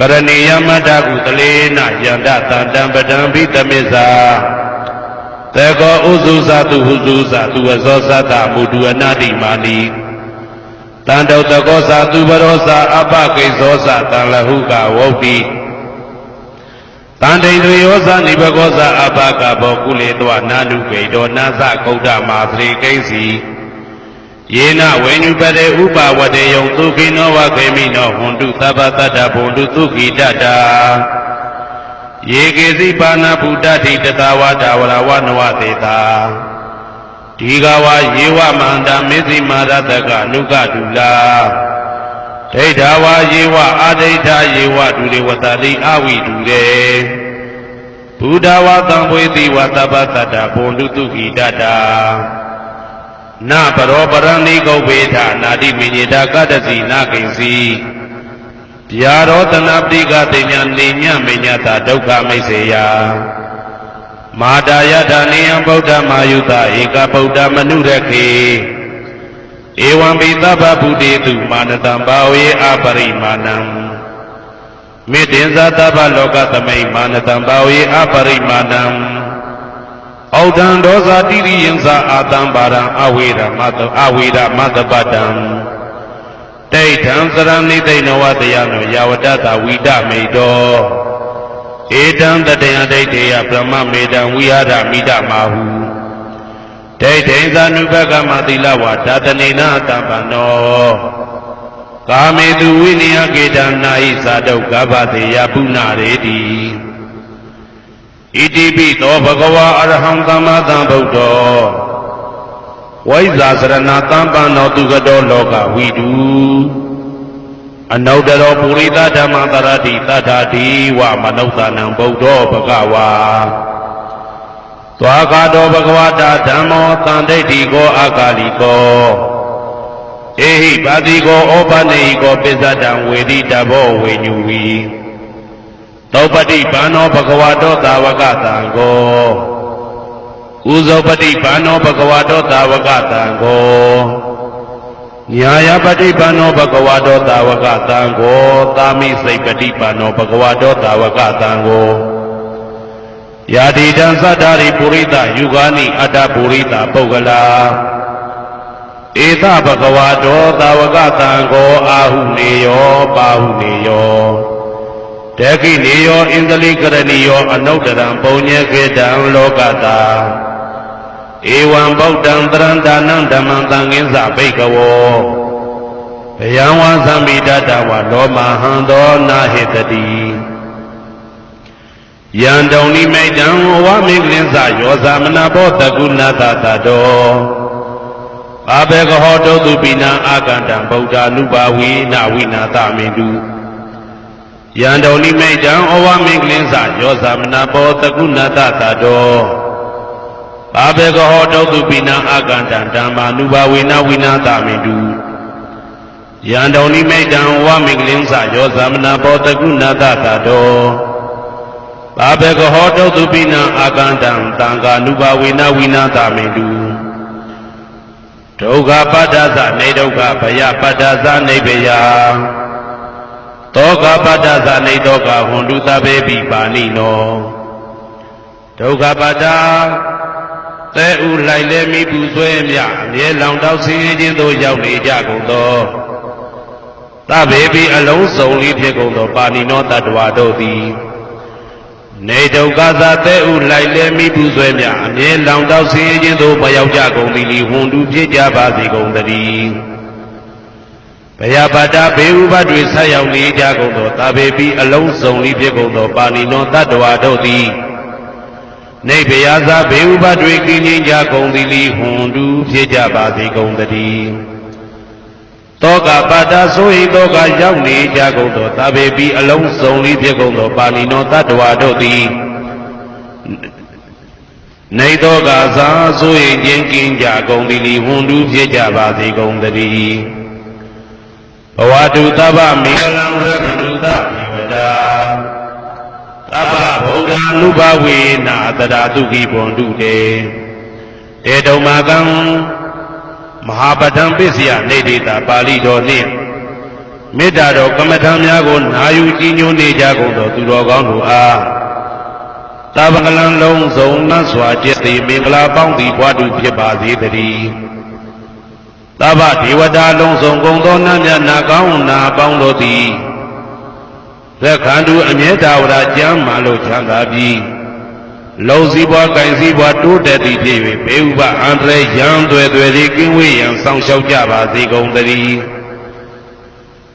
ကရဏီယမတ္တကုသလေနယန္တတန္တံပဒံဘိတမစ္ဆာသေကောဥစုသတုဟုစုသတုအဇောသတ္တမုဒုအနာတိမာနိတန္တောတကောသသူဘရောသအပကိဇောသတံလဟုကဝုတ်တိတန္တိတွေယောဇနိဘကောသအပကဘောကုလေတောနာနုပေတောနာသကုဋ္ဌမာသရေကိစီ ယေနဝေညုပတေဥပဝတေယံသုခိနောဝခေမိနောဟွန်တုသဗ္ဗတတ္တဘုံတုသုခိတတ္တာယေကေစီပါဏဗုဒ္ဓတိတတဝတာဝရဝနဝသေတာဒီဃဝယေဝမန္တမေသိမာရတကအနုကတုလာဒိဋ္ဌဝယေဝအာဒိဋ္ဌယေဝဒုရေဝတတိအဝိတုရေဘုဒ္ဓဝသံဝေတိဝသဗ္ဗတတ္တဘုံတုသုခိတတ္တာ နပရောပရဏိကုတ်ပေထနာတိမိညေတာကတ္တစီနာကိဉ္စီဗျာရောတနာပိကတိညာနေညမိညတာဒုက္ခမိတ်စေယမာတာယထာနေယံဗုဒ္ဓမာယုတဧကဗုဒ္ဓမနုရခေဧဝံပိသဗ္ဗဗုတေတုမာနတံဘာဝေအပရိမာဏံမေတ္တင်္ဇာသဗ္ဗလောကသမိတ်မာနတံဘာဝေအပရိမာဏံ ဩဒံဒောဇာတိရိယံသာအာတံပါရံအဝေရမတအဝေရမတပတံဒိဋ္ဌံသရဏိသိဏဝတယနောယာဝတတဝိဒမေတောဧတံတတယဒိဋ္ဌေယဗြဟ္မမေတံဝိဟာရမိဒမာဟုဒိဋ္ဌိသ ानु ဘကမတိလဝါဒါတနေနာတံပနောကာမေတုဝိနယကေတံနာဟိသာတုကဗ္ဗတေယပုဏ္ဏရေတိ ဣတိပိသောဘဂဝါအရဟံသမ္မာသမ္ဗုဒ္ဓောဝိဇ္ဇာစရဏသံပန္နောသူကတော်လောကဝိတုအနုတ္တရောပုရိသဓမ္မတရတိတထာတိဝမနုဿာနံဗုဒ္ဓောဘဂဝါသွားကားတော်ဘဂဝတာဓမ္မောတန်ဒိဋ္ဌိကောအာကာလိကောဧဟိပါတိကောဩပနေဟိကောပိစ္ဆတံဝေတိတဘောဝေညူဝီ သောပတိဘာနောဘဂဝါတောသာဝကတံကိုဥဇောပတိဘာနောဘဂဝါတောသာဝကတံကိုညာယပတိဘာနောဘဂဝါတောသာဝကတံကိုသာမိစိတ်ပတိဘာနောဘဂဝါတောသာဝကတံကိုယာတိတံသတ္တာရိပုရိသယူဂာနိအတ္တပုရိသပုဂ္ဂလာဧသဘဂဝါတောသာဝကတံကိုအာဟုနေယောပါဟုနေယော တခိနေယောဣန္ဒလိကရဏီယောအနုတ္တရံပုံညေခေတံလောကတာဧဝံဗုဒ္ဓံတရံဒါနံဓမ္မံသံဃင်းစဘိကဝောဘယံဝါသံမိတတဝလောမဟံသောနာဟိတတိယံတုံနိမိတံဝါမိကလင်းစယောဇာမနာဘောတကုဏတတတောအဘေကဟောတုတုပိနံအာကန္တံဗုဒ္ဓ ानु ဘာဝိနဝိနာတမေတု ယံတော်နိမိတ်တံဩဝမင်္ဂလင်းစယောသမနာဘောတကုဏတတတောဘာဘေကဟောတုတုပိနံအာကန္တံဓမ္မာနုဘဝေနဝိနာတမေတုယံတော်နိမိတ်တံဩဝမင်္ဂလင်းစယောသမနာဘောတကုဏတတတောဘာဘေကဟောတုတုပိနံအာကန္တံတံဃာနုဘဝေနဝိနာတမေတုဒုက္ခပတ္တသနေဒုက္ခဘယပတ္တသနေဘယ တောကပတ္တသနေတောကဟွန်တုသဗ္ဗေပိပါဏိနောဒုက္ခပတ္တသဲဥလိုက်လဲမိပူဆွဲမြအမြဲလောင်တောက်ဆင်းရဲခြင်းသို့ရောက်နေကြကုန်သောသဗ္ဗေပိအလုံးစုံလေးဖြစ်ကုန်သောပါဏိနောတတ္တဝါတို့သည်နေဒုက္ခသာသဲဥလိုက်လဲမိပူဆွဲမြအမြဲလောင်တောက်ဆင်းရဲခြင်းသို့မရောက်ကြကုန်သည်လီဟွန်တုဖြစ်ကြပါစေကုန်သတည်း ဘယပါတာဘေဥပတွေဆက်ရောက်နေကြကုန်သောတာဘေပိအလုံးစုံလေးဖြစ်ကုန်သောပါဏိနောတတ္တဝါတို့သည်နေဘယသာဘေဥပတွေကင်းငြိမ်းကြကုန်သည်လီဟွန်တူဖြစ်ကြပါစေကုန်သတည်းတောကပါတာဆိုဟိတောကရောက်နေကြကုန်သောတာဘေပိအလုံးစုံလေးဖြစ်ကုန်သောပါဏိနောတတ္တဝါတို့သည်နေတောကသာဆိုရင်ခြင်းကင်းကြကုန်သည်လီဟွန်တူဖြစ်ကြပါစေကုန်သတည်း ဘဝတုသဗ္ဗမေလံရကတုသမိဝဒာသဗ္ဗဗုဒ္ဓ ानु ဘဝေနာတရာတုခိဘွန်တုတေတေတုံမာကံမဟာပဒံပစ္စယနေတိတာပါဠိတော်နှင့်မေတ္တာတော်ကမ္မထံများကိုနာယူကြည်ညိုနေကြကုန်သောသူတော်ကောင်းတို့အားတာဝကလံလုံးစုံနတ်စွာကျက်သည်မင်္ဂလာပေါင်းသည်ဘွားတူဖြစ်ပါစေတည်း သဗ္ဗဒေဝတာလုံးစုံကုန်သောနတ်မြတ်နာကောင်းနာပေါင်းတို့သည်သက်ခန္ဓုအမြဲတာဝရကျမ်းမှလို့ချမ်းသာပြီးလုံစည်းပွား၊ကင်စည်းပွားတိုးတက်သည့်ဖြစ်၍ဘေဥပအန္တရာယ်ရန်သွဲသွဲသည်ကင်းဝေးရန်ဆောင်ရှောက်ကြပါစေကုန်သတည်း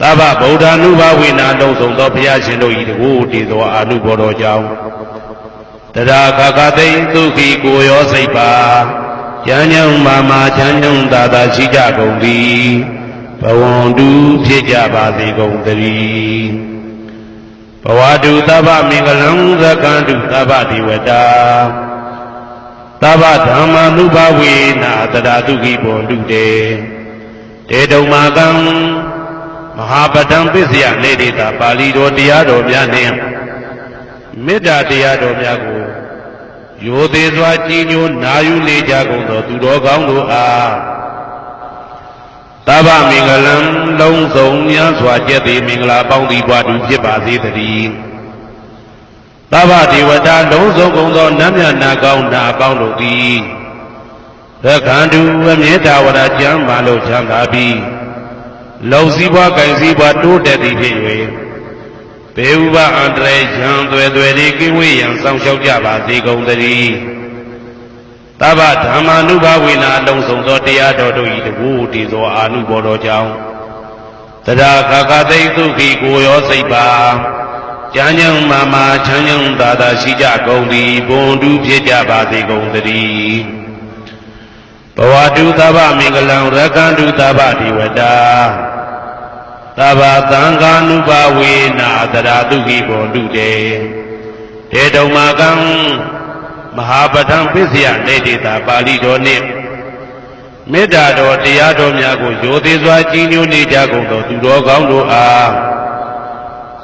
သဗ္ဗဗုဒ္ဓ ानु ဘဝိနာလုံးစုံသောဘုရားရှင်တို့၏တကူတည်သောအာနုဘော်တော်ကြောင့်တရားခခသိမ့်ဒုက္ခိကိုရောစိတ်ပါ ကျမ်းညုံမာမာချမ်းညုံသာသာရှိကြကုန်သည်ဘဝန္တုဖြစ်ကြပါစေကုန်သတည်းဘဝတုသဗ္ဗမင်္ဂလံသကံတုသဗ္ဗဒီဝတာသဗ္ဗဓမ္မာနုဘဝေနာတရာတုခိဘောတုတေတေတုံမာကံမဟာပဒံပစ္စယနေတိတာပါဠိတော်တရားတော်များနှင့်မေတ္တာတရားတော်များကို ရိုသေးစွာကြည်ညိုနာယူနေကြကုန်သောသူတော်ကောင်းတို့အားသဗ္ဗမင်္ဂလံလုံးစုံများစွာကျက်သည်မင်္ဂလာပေါင်းသည်ဘွားတူဖြစ်ပါစေတည်းသဗ္ဗဒေဝတာလုံးစုံကုန်သောနတ်မြတ်နာကောင်းနာပေါင်းတို့သည်သက္ကန္တုအမြဲတာဝရကျမ်းမာလို့ချမ်းသာပြီးလုံစည်းပွား၊ကင်စည်းပွားတိုးတက်သည်ဖြစ်၍ ဘေဥပအန္တရာယ်ရန်သွဲသွဲလေးကင်းဝေးရန်စောင့်ရှောက်ကြပါစေကုန်သတည်းသဗ္ဗဓမ္မာနုဘဝေနာအလုံးစုံသောတရားတော်တို့၏တကူတည်သောအာနုဘော်တော်ကြောင့်တရားခခသိသုခိကိုရောစိတ်ပါကျမ်းညံမာမာချမ်းညံသာသာရှိကြကုန်သည်ဘုံတူဖြစ်ကြပါစေကုန်သတည်းဘဝတုသဗ္ဗမင်္ဂလံရကန္တုသဗ္ဗဒီဝတာ သဗ္ဗသံဃာနုပါဝေနာသရာတုခိဘောတုတေတေတုံမာကံမဟာပဒံပစ္စယနေတိတာပါဠိတော်နှင့်မေတ္တာတော်တရားတော်များကိုရိုသေစွာကြည်ညိုနေကြကုန်သောသူတော်ကောင်းတို့အား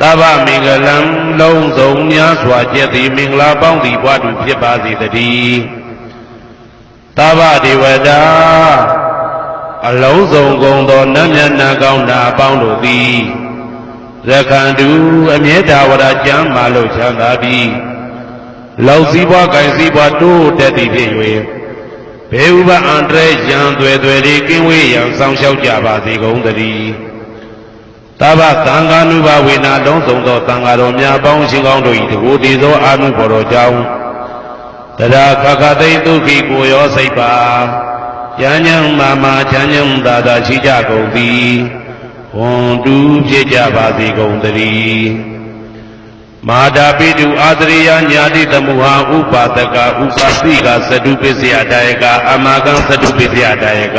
သဗ္ဗမင်္ဂလံလုံးစုံများစွာကျက်သည်မင်္ဂလာပေါင်းသည်ဘွားတူဖြစ်ပါစေတည်းသဗ္ဗဒေဝတာ အလုံးစုံကုန်သောနတ်မြတ်နာကောင်းနာအပေါင်းတို့သည်ရခန္တုအမြဲတာဝရကျမ်းမာလို့ချမ်းသာပြီးလောက်စည်းပွားကင်စည်းပွားတိုးတက်သည်ဖြစ်၍ဘေဥပအန္တရာယ်ရန်သွဲသွဲလေးကင်းဝေးရန်ဆောင်ရှောက်ကြပါစေကုန်သတည်းသဗ္ဗသံဃာနုဘဝေနာလုံးစုံသောသံဃာတော်များပေါင်းရှင်ကောင်းတို့၏တကူတည်သောအာနုဘော်တော်ကြောင့်တရားခခသိမ့်ဒုက္ခိကိုရောစိတ်ပါ ကျမ်းညံမာမာချမ်းညံသာသာရှိကြကုန်သည်ဟွန်တူဖြစ်ကြပါစေကုန်သတည်းမာတာပိတုအာသရိယညာတိတမုဟာဥပါဒကဥပါသိကသတုပစ္စယတယကအမကံသတုပစ္စယတယက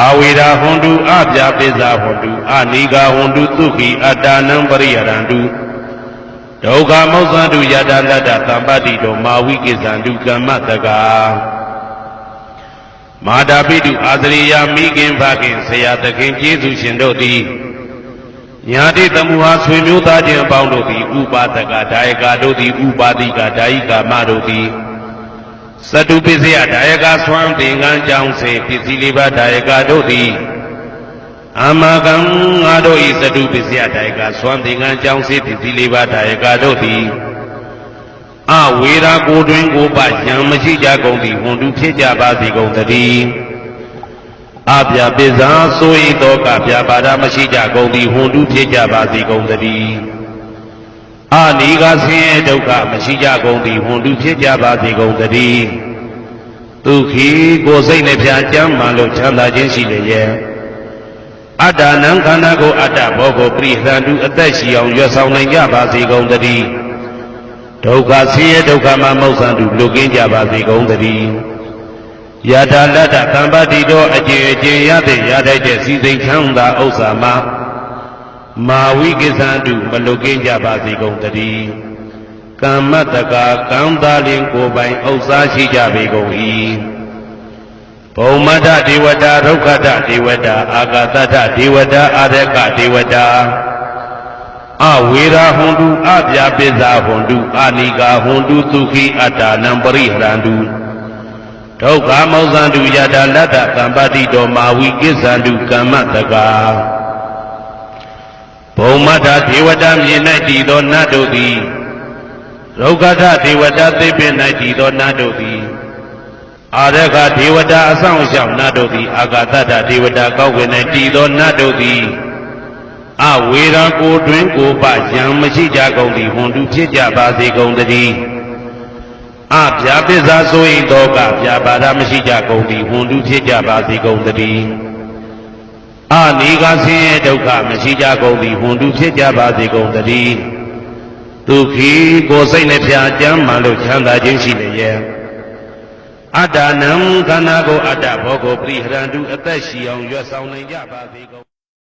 အာဝေရာဟွန်တုအပြပိဇာဟွန်တုအနိဂဟွန်တုသုခိအတ္တနံပရိယရန္တုဒုက္ခမောဇ္ဇန္တုယတလတ္တသံပတ္တိတောမာဝိကိဇန္တုကမ္မတကာ မာတာပိတုအာသရိယာမိခင်ဖခင်ဆရာသခင်ကျေးဇူးရှင်တို့သည်ညာတိတမှုဟာဆွေမျိုးသားချင်းအပေါင်းတို့သည်ဥပါဒကဒါယကာတို့သည်ဥပါတိကဒါယိကာမတို့သည်သတုပစ္စယဒါယကာဆွမ်းသင်္ကန်းကြောင့်စေပစ္စည်းလေးပါးဒါယကာတို့သည်အမကံငါတို့ဤသတုပစ္စယဒါယကာဆွမ်းသင်္ကန်းကြောင့်စေပစ္စည်းလေးပါးဒါယကာတို့သည် အဝေရာကိုတွင်ကိုပယံမရှိကြကုန်သည်ဝန်တုဖြစ်ကြပါစေကုန်သတည်းအပြပိဇာဆိုဤသောကပြပါဒမရှိကြကုန်သည်ဝန်တုဖြစ်ကြပါစေကုန်သတည်းအနိကဆင်းရဲဒုက္ခမရှိကြကုန်သည်ဝန်တုဖြစ်ကြပါစေကုန်သတည်းဒုက္ခိကိုယ်စိတ်နှပြကြမ်းမှလို့ချမ်းသာခြင်းရှိလျက်အတ္တနံခန္ဓာကိုအတ္တဘောကိုပြိဟံတုအသက်ရှိအောင်ရွတ်ဆောင်နိုင်ကြပါစေကုန်သတည်း ဒုက္ခဆင်းရဲဒုက္ခမှာမௌဆန်တုလွတ်ကင်းကြပါစေကုန်သတည်းယထာလတ္တသံပတိတော်အကျင့်အကျင့်ရတဲ့ရတဲ့တဲ့စီစိန်ချမ်းသာဥစ္စာမှာမာဝိကိသံတုမလွတ်ကင်းကြပါစေကုန်သတည်းကမ္မတကာကံသာလင်ကိုယ်ပိုင်ဥစ္စာရှိကြပေကုန်၏ဘုံမတ္တဒေဝတာဒုက္ခတဒေဝတာအာဂတတဒေဝတာအာရကဒေဝတာ အဝေရာဟွန်တုအပြာပိဇာဟွန်တုအာနိကာဟွန်တုသုခိအတ္တနံပရိဟရန္တုဒုက္ခမောဇန္တုယတာလတ္တသံပတိတော်မာဝိကိစ္ဆန္တုကမ္မတကာဘုံမထဒေဝတာမြေ၌တည်သောနတ်တို့သည်ရုက္ခထဒေဝတာသိပင်၌တည်သောနတ်တို့သည်အာရခဒေဝတာအဆောင်ရှောက်နတ်တို့သည်အာဂတတဒေဝတာကောက်ဝင်၌တည်သောနတ်တို့သည် အဝေရာကိုတွင်ကိုပယံမရှိကြကုန်သည်ဟွန်တူဖြစ်ကြပါစေကုန်တည်းအဗျာပစ္စာဆိုရင်တော့ကဗျာပါဒမရှိကြကုန်သည်ဟွန်တူဖြစ်ကြပါစေကုန်တည်းအနေကဆင်းရဲဒုက္ခမရှိကြကုန်သည်ဟွန်တူဖြစ်ကြပါစေကုန်တည်းဒုက္ခိကိုယ်စိတ်နှဖျားကြမ်းမှန်လို့ချမ်းသာခြင်းရှိလျက်အတ္တနံခန္ဓာကိုယ်အတ္တဘောကိုပရိဟရန္တုအသက်ရှိအောင်ရွတ်ဆောင်နိုင်ကြပါစေကုန်